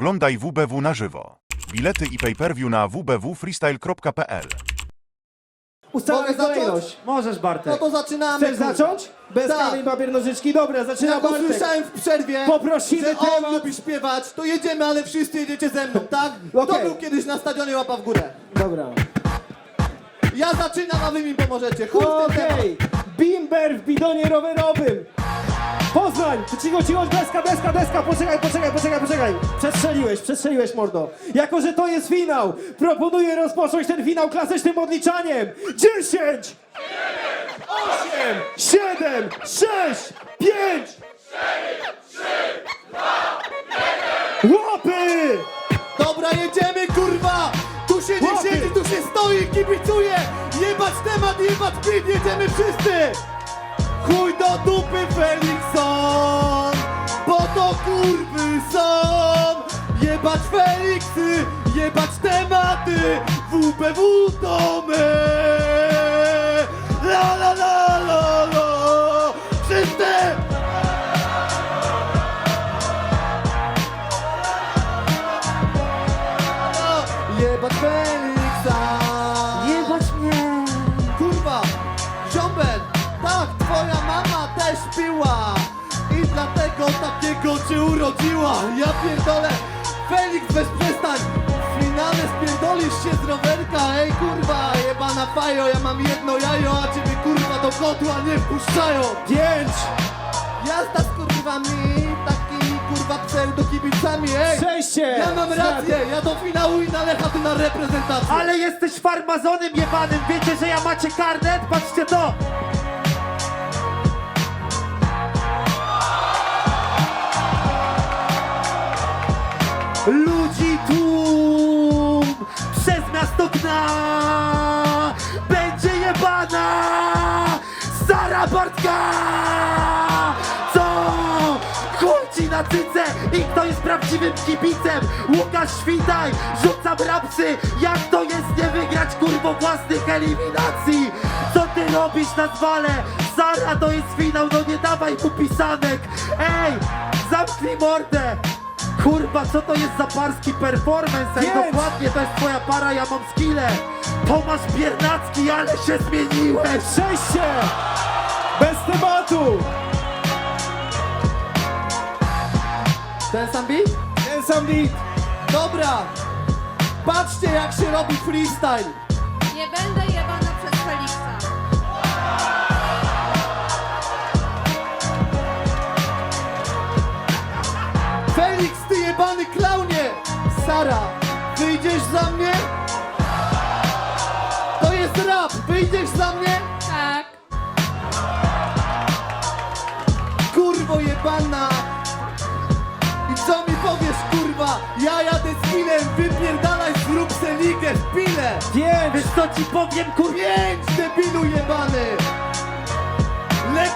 Oglądaj WBW na żywo. Bilety i pay-per-view na www.freestyle.pl Ustalam Mogę zacząć? kolejność. Możesz, Bartek. No to zaczynamy. Chcesz kurwa. zacząć? Bez Tak. kamień, papier, nożyczki. Dobra, zaczyna Jak Bartek. usłyszałem w przerwie, Poprosimy że on temat. lubi śpiewać, to jedziemy, ale wszyscy jedziecie ze mną, tak? To Okej. był kiedyś na stadionie łapa w górę. Dobra. Ja zaczynam, a wy mi pomożecie. Chuj w ten temat. Okej. Bimber w bidonie rowerowym. Poznań! Cicho, cicho, deska, deska, deska! Poczekaj, poczekaj, poczekaj, poczekaj! Przestrzeliłeś, przestrzeliłeś, mordo. Jako, że to jest finał, proponuję rozpocząć ten finał klasycznym odliczaniem. 10! 8! 7! 6! 5! 4! Łapy! Dobra, jedziemy, kurwa! Tu się nie Łapy. siedzi, tu się stoi, kibicuje! Jebać temat, jebać klip, jedziemy wszyscy! Chuj do dupy, jebać tematy! WBW to my! La la la la la! Wszyscy! Jebać Feliksa! Jebać mnie! Kurwa! Ziombel! Tak, twoja mama też piła! I dlatego takiego cię urodziła! Ja pierdolę! Felix, weź przestań! Się z rowerka! Ej kurwa! Jebana fajo! Ja mam jedno jajo, a ciebie kurwa do kotła nie wpuszczają! 5! Jazda z kurwami! Takimi kurwa pseudokibicami! Ej! Przejście! Ja mam rację! Ja do finału i na Lecha, ty na reprezentację! Ale jesteś farmazonem jebanym, wiecie, że ja macie karnet? Patrzcie to! Ludzi tłum miasto gna Będzie jebana Sara Bartka. Co? Chuj na cyce? I kto jest prawdziwym kibicem? Łukasz Świtaj, rzucam rapsy. Jak to jest nie wygrać kurwo własnych eliminacji? Co ty robisz na zwale? Sara to jest finał, no nie dawaj mu pisanek. Ej, zamknij mordę Kurwa, co to jest za parski performance? Ej, dokładnie, to jest twoja para, ja mam skille Tomasz Biernacki, ale się zmieniłeś Przejście! Bez tematu! Ten sam beat? Ten sam beat! Dobra! Patrzcie jak się robi freestyle! Nie będę jebana Felix, ty jebany klaunie! Sara, wyjdziesz za mnie? To jest rap, wyjdziesz za mnie? Tak. Kurwo jebana! I co mi powiesz kurwa? Ja jadę z filem, wypierdalaj zrób se ligę w pile! Pięć! Wiesz co ci powiem, kurwa? Pięć debilu jebany!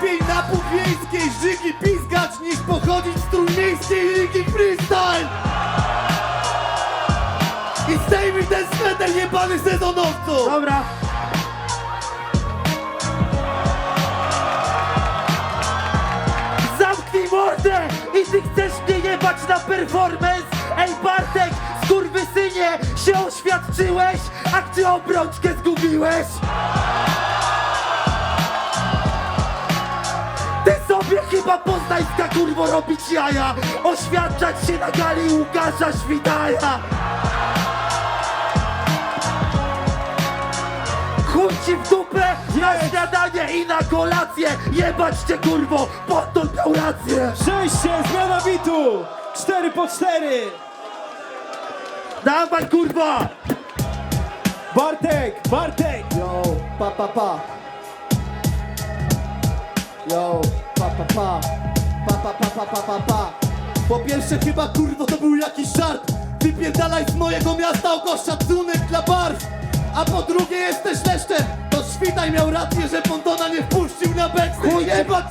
Lepiej na pół wiejskiej żygi pizgać niż pochodzić z trójmiejskiej ligi freestyle! I zdejmij ten sweter jebany sezonowcu! Dobra. Zamknij mordę i ty chcesz mnie jebać na performance? Ej Bartek, skurwysynie, się oświadczyłeś, a czy obrączkę zgubiłeś? Ty sobie chyba poznańska kurwo robić jaja Oświadczać się na gali Łukasza Świtaja Chuj ci w dupę na śniadanie i na kolację Jebać cię kurwo, Ponton miał rację Przejście! Zmiana bitu! Cztery po cztery! Dawaj kurwa Bartek! Bartek! Yo, pa pa pa. Yo, pa pa pa. Pa pa pa pa pa pa. Po pierwsze chyba kurwo to był jakiś żart. Wypierdalaj z mojego miasta oko szacunek dla barw. A po drugie jesteś leszczem. To Świtaj miał rację, że Pontona nie wpuścił na backstage.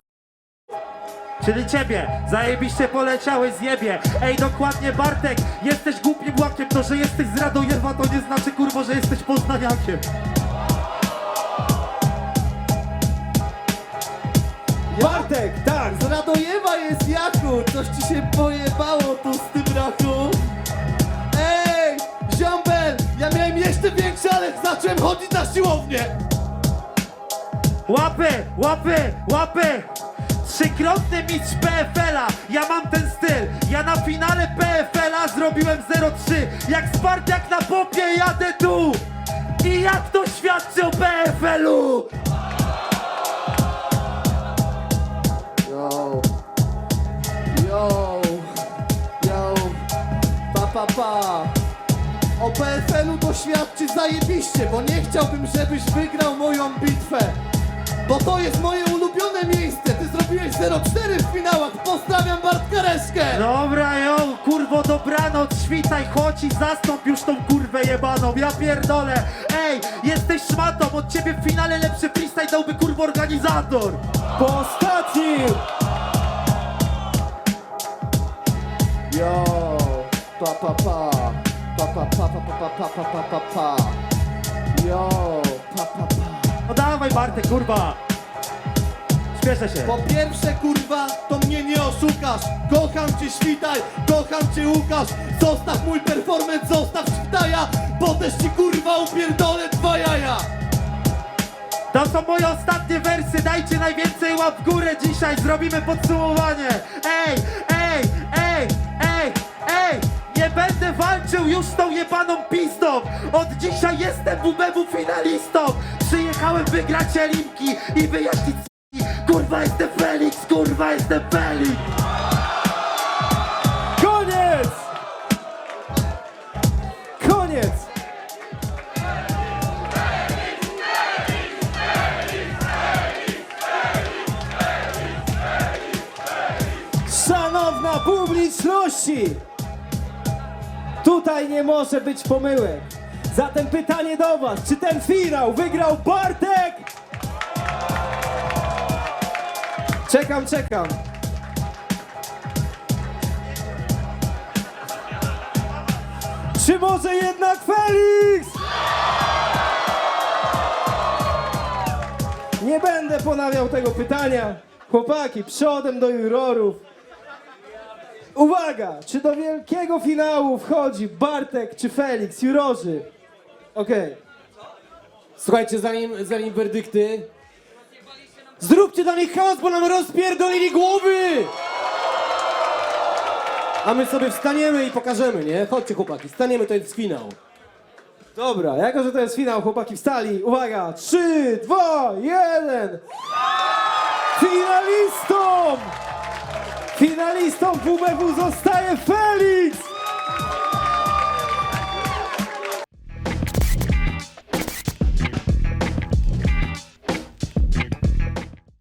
Czyli ciebie, zajebiście poleciałeś zjebie Ej dokładnie Bartek, jesteś głupim łakiem To, że jesteś z Radojewa to nie znaczy kurwo, że jesteś poznaniakiem Bartek, tak, z Radojewa jest Jakub. Coś ci się pojebało tu z tym rachu. Ej, ziombel, ja miałem jeszcze większy, ale zacząłem chodzić na siłownię. Łapy, łapy, łapy. Trzykrotny mistrz PFL-a, ja mam ten styl Ja na finale PFL-a zrobiłem 0-3 Jak Spartak na popie jadę tu I jak to świadczy o PFL-u? Pa pa. O PFL-u to świadczy zajebiście, bo nie chciałbym, żebyś wygrał moją bitwę. Bo to jest moje ulubione miejsce. Ty zrobiłeś 0-4 w finałach. Pozdrawiam Bartka Reszkę. Dobra, jo, kurwo, dobranoc, świtaj, chodź i zastąp już tą kurwę jebaną, ja pierdolę. Ej, jesteś szmatą, od ciebie w finale lepszy freestyle dałby kurwo organizator. Po! Yo, pa pa pa. Pa pa pa pa pa pa pa pa pa pa. Yo, pa pa pa. No dawaj Bartek, kurwa. Śpieszę się. Po pierwsze, kurwa, to mnie nie oszukasz. Kocham cię, świtaj, kocham cię, Łukasz. Zostaw mój performance, zostaw świtaja, bo też ci kurwa upierdolę dwa jaja. To są moje ostatnie wersy, dajcie najwięcej łap w górę dzisiaj, zrobimy podsumowanie. Ej, ej, ej, ej, ej, będę walczył już z tą jebaną pistą. Od dzisiaj jestem WBW finalistą. Przyjechałem wygrać Elimki i wyjaśnić. Kurwa jestem Felix, kurwa jestem Felix. Koniec! Koniec! Szanowna publiczności! Tutaj nie może być pomyłek. Zatem pytanie do Was, czy ten finał wygrał Bartek? Czekam, czekam. Czy może jednak Felix? Nie będę ponawiał tego pytania. Chłopaki, przodem do jurorów. Uwaga, czy do wielkiego finału wchodzi Bartek czy Felix, jurorzy? Okej. Słuchajcie, zanim, zanim werdykty, zróbcie dla nich chaos, bo nam rozpierdolili głowy! A my sobie wstaniemy i pokażemy, nie? Chodźcie chłopaki, staniemy, to jest finał. Dobra, jako że to jest finał, chłopaki wstali. Uwaga, 3, 2, 1. Finalistą! Finalistą WBW zostaje Felix!